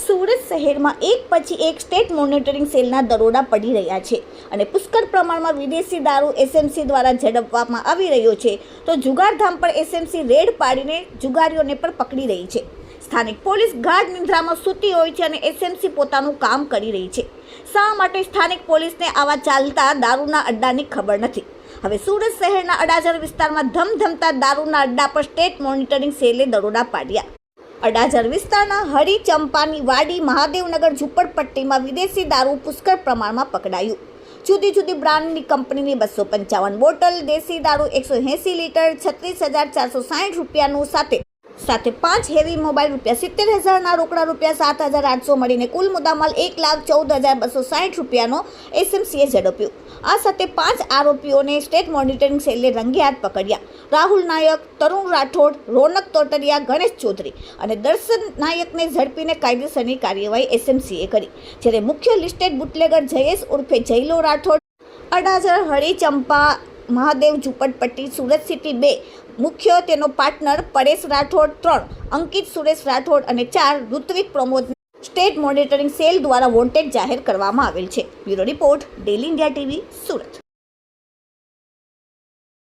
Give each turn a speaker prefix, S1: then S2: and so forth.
S1: સુરત શહેરમાં એક પછી એક સ્ટેટ મોનિટરિંગ સેલના દરોડા પડી રહ્યા છે અને પુષ્કળ પ્રમાણમાં વિદેશી દારૂ એસએમસી દ્વારા ઝડપવામાં આવી રહ્યો છે. તો જુગારધામ પર એસએમસી રેડ પાડીને જુગારીઓને પણ પકડી રહી છે. સ્થાનિક પોલીસ ગાઢ નિંદ્રામાં સૂતી હોય છે અને એસએમસી પોતાનું કામ કરી રહી છે. શા માટે સ્થાનિક પોલીસને આવા ચાલતા દારૂના અડ્ડાની ખબર નથી? હવે સુરત શહેરના અડાજણ વિસ્તારમાં ધમધમતા દારૂના અડ્ડા પર સ્ટેટ મોનિટરિંગ સેલે દરોડા પાડ્યા. અડાજણ વિસ્તારના હરિચંપાની વાડી મહાદેવનગર ઝુંપડપટ્ટીમાં વિદેશી દારૂ પુષ્કળ પ્રમાણમાં પકડાયું. જુદી જુદી બ્રાન્ડની કંપનીની બસો પંચાવન બોટલ, દેશી દારૂ એકસો એંસી લીટર, છત્રીસ હજાર ચારસો સાઠ રૂપિયાનું સાથે સાથે પાંચ હેવી મોબાઈલ રૂપિયા સિત્તેર હજારના રોકડા રૂપિયા, સાત હજાર આઠસો મળીને કુલ મુદ્દામાલ એક લાખ ચૌદ હજાર બસો સાઠ રૂપિયાનો એસએમસીએ ઝડપ્યો. આ સાથે પાંચ આરોપીઓને સ્ટેટ મોનિટરિંગ સેલે રંગે હાથ પકડ્યા. રાહુલ નાયક, તરુણ રાઠોડ, રોનક તોટરિયા, ગણેશ ચૌધરી અને દર્શન નાયકને ઝડપીને કાયદેસરની કાર્યવાહી એસએમસીએ કરી, જ્યારે મુખ્ય લિસ્ટેડ બુટલેગર જયેશ ઉર્ફે જયલો રાઠોડ અડાજર હરિચંપા મહાદેવ ઝુંપડપટ્ટી સુરત સિટી બે, મુખ્ય તેનો પાર્ટનર પરેશ રાઠોડ ત્રણ, અંકિત સુરેશ રાઠોડ અને ચાર, Ritvik Pramod. State monitoring cell દ્વારા વોન્ટેડ જાહેર કરવામાં આવેલ છે. Bureau report, daily India TV, Surat.